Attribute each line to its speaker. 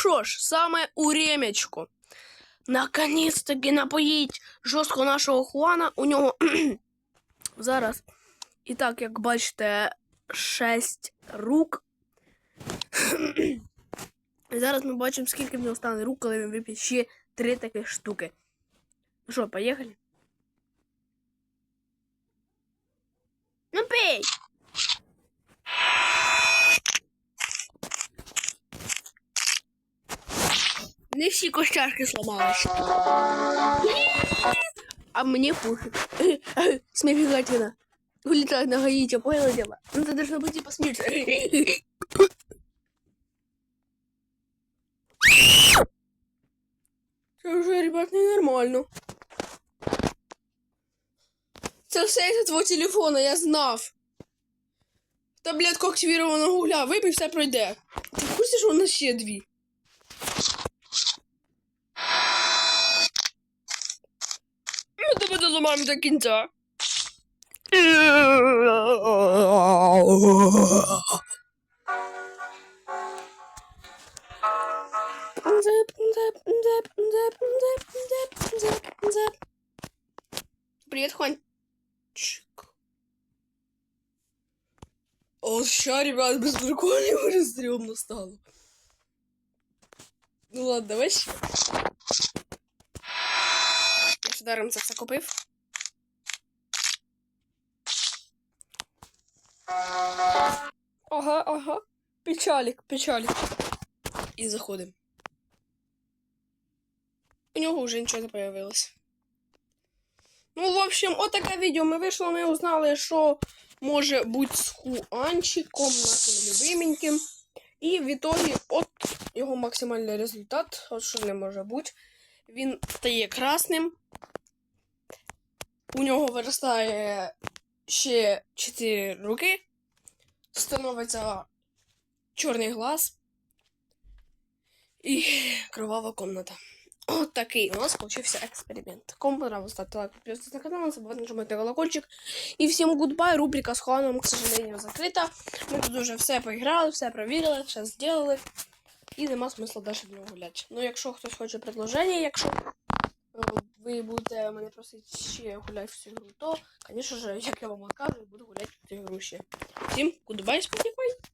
Speaker 1: що ж, саме у ремечку. Наконець-таки напоїть жорстко нашого Хуана. У нього зараз. І так, як бачите, 6 рук. І зараз ми бачимо, скільки в нього стане рук, коли він вип'є ще 3 таких штуки. Ну що, поїхали? Ну пей! Не всі костяшки сломалися. А мне пофиг. Смехотина. Улетает на Гаити, поняла дело? Ну, ты должна быть и посмеяться. Це вже, ребят, ненормально. Це все із твого телефона, я знав. Таблетку активірованого гуля, випий, все пройде. Ти в курсі, що у нас ще дві? Ну, тебе доламаємо до кінця. Привет, Хуанчик. О, ща, ребят, без приколів уже стрёмно стало. Ну ладно, давай ще. Даром це все купив. Ага, ага. Печалик, печалик. І заходимо. У нього вже нічого не появилось. Ну, в общем, отаке відео ми вийшло, ми узнали, що може бути з Хуанчиком, нашим любименьким. І в ітогі, от його максимальний результат, от що не може бути. Він стає красним У нього виростає ще 4 руки. Становиться чорний глаз і кровава комната. От такий у нас получився експеримент. Кому понравилось, ставьте лайк, подписывайтесь на канал, не забывайте нажимать на колокольчик. И всем гудбай. Рубрика с Хуаном, к сожалению, закрыта. Мы тут уже все поиграли, все проверили, все сделали. І нема смисла далі в нього гуляти. Ну, якщо хтось хоче предложення, якщо е, ви будете мене просити ще гуляти в цю гру, то, звісно ж, як я вам кажу, буду гуляти в цю гру ще. Всім гудбай, Spotify!